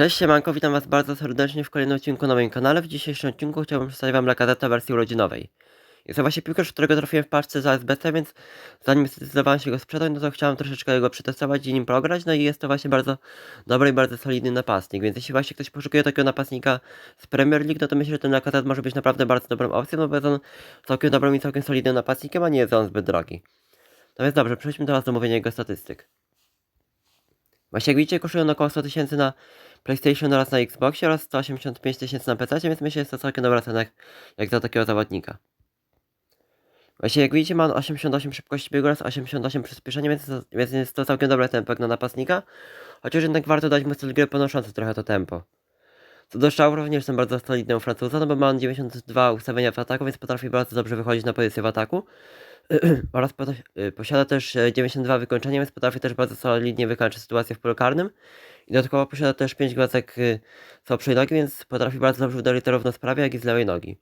Cześć, siemanko, witam was bardzo serdecznie w kolejnym odcinku na moim kanale. W dzisiejszym odcinku chciałbym przedstawić wam Lakazetę wersji urodzinowej. Jest to właśnie piłkarz, którego trafiłem w paczce za SBC, więc zanim zdecydowałem się go sprzedać, no to chciałem troszeczkę go przetestować i nim pograć, no i jest to właśnie bardzo dobry i bardzo solidny napastnik, więc jeśli właśnie ktoś poszukuje takiego napastnika z Premier League, no to myślę, że ten Lakazet może być naprawdę bardzo dobrą opcją, no bo jest on całkiem dobrym i całkiem solidnym napastnikiem, a nie jest on zbyt drogi. No więc dobrze, przejdźmy teraz do omówienia jego statystyk. Właśnie jak widzicie, kosztują on około 100 tysięcy na PlayStation oraz na Xboxie oraz 185 tysięcy na PC, więc myślę, że jest to całkiem dobra cena jak, za takiego zawodnika. Właśnie jak widzicie ma on 88 szybkości biegu oraz 88 przyspieszenia, więc, więc jest to całkiem dobre tempo jak na napastnika, chociaż jednak warto dać mu styl gry ponoszący trochę to tempo. Co do również jestem bardzo solidny u Francuza, no bo ma on 92 ustawienia w ataku, więc potrafi bardzo dobrze wychodzić na pozycję w ataku. oraz y, posiada też e, 92 wykończenia, więc potrafi też bardzo solidnie wykończyć sytuację w polu karnym. I dodatkowo posiada też 5 głacek y, z obszej nogi, więc potrafi bardzo dobrze uderzyć zarówno z prawej, jak i z lewej nogi.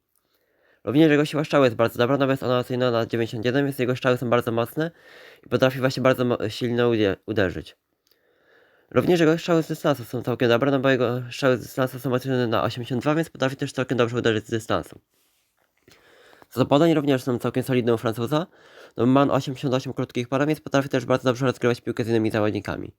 Również jego siła strzału jest bardzo dobra, jest ona oceniona na 91, więc jego strzały są bardzo mocne i potrafi właśnie bardzo udzie- uderzyć. Również jego strzały z dystansu są całkiem dobre, no bo jego strzały z dystansu są ocenione na 82, więc potrafi też całkiem dobrze uderzyć z dystansu. Co do podań również są całkiem solidne u Francuza, no ma on 88 krótkich podań, więc potrafi też bardzo dobrze rozgrywać piłkę z innymi zawodnikami.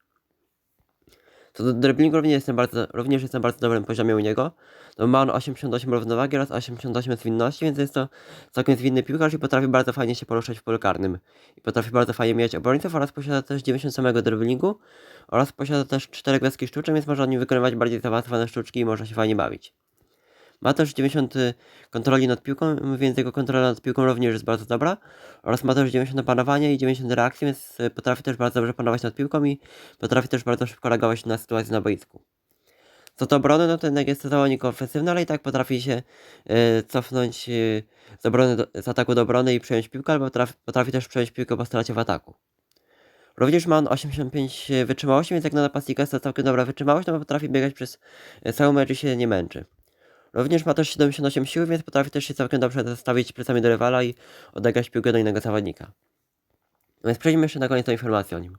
Co do dribblingu również jestem bardzo, również jestem bardzo dobrym poziomie u niego. No, ma on 88 równowagi oraz 88 zwinności, więc jest to całkiem zwinny piłkarz i potrafi bardzo fajnie się poruszać w polu karnym. I potrafi bardzo fajnie mijać obrońców oraz posiada też 90 samego dribblingu oraz posiada też 4 gwiazdki sztuczne, więc może on wykonywać bardziej zaawansowane sztuczki i może się fajnie bawić. Ma też 90 kontroli nad piłką, więc jego kontrola nad piłką również jest bardzo dobra. Oraz ma też 90 panowania i 90 reakcji, więc y, potrafi też bardzo dobrze panować nad piłką i potrafi też bardzo szybko reagować na sytuację na boisku. Co do obrony, no to jednak jest to zawodnik ofensywny, ale i tak potrafi się y, cofnąć y, z, obrony do, z ataku do obrony i przejąć piłkę, albo potrafi, potrafi też przejąć piłkę po stracie w ataku. Również ma on 85 wytrzymałości, więc jak na napastnika jest to całkiem dobra wytrzymałość, no bo potrafi biegać przez y, cały mecz i się nie męczy. Również ma też 78 siły, więc potrafi też się całkiem dobrze zastawić plecami do rywala i odegrać piłkę do innego zawodnika. No więc przejdźmy jeszcze na koniec do informacji o nim.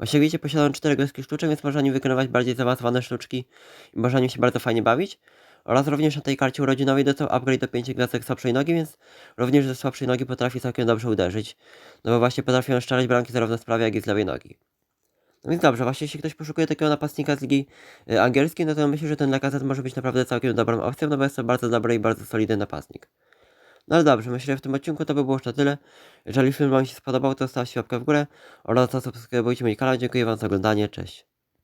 Widzicie, posiada on 4 gwiazdki sztuczek, więc można nim wykonywać bardziej zaawansowane sztuczki i można nim się bardzo fajnie bawić. Oraz również na tej karcie urodzinowej dostał upgrade do 5 gwiazdek słabszej nogi, więc również ze słabszej nogi potrafi całkiem dobrze uderzyć. No bo właśnie potrafi on strzelać bramki zarówno z prawej, jak i z lewej nogi. No więc dobrze, właśnie jeśli ktoś poszukuje takiego napastnika z ligi y, angielskiej, no to myślę, że ten Lacazette może być naprawdę całkiem dobrą opcją, no bo jest to bardzo dobry i bardzo solidny napastnik. No ale dobrze, myślę, że w tym odcinku to by było już na tyle. Jeżeli film Wam się spodobał, to stawcie łapkę w górę oraz zasubskrybujcie mój kanał. Dziękuję Wam za oglądanie, cześć.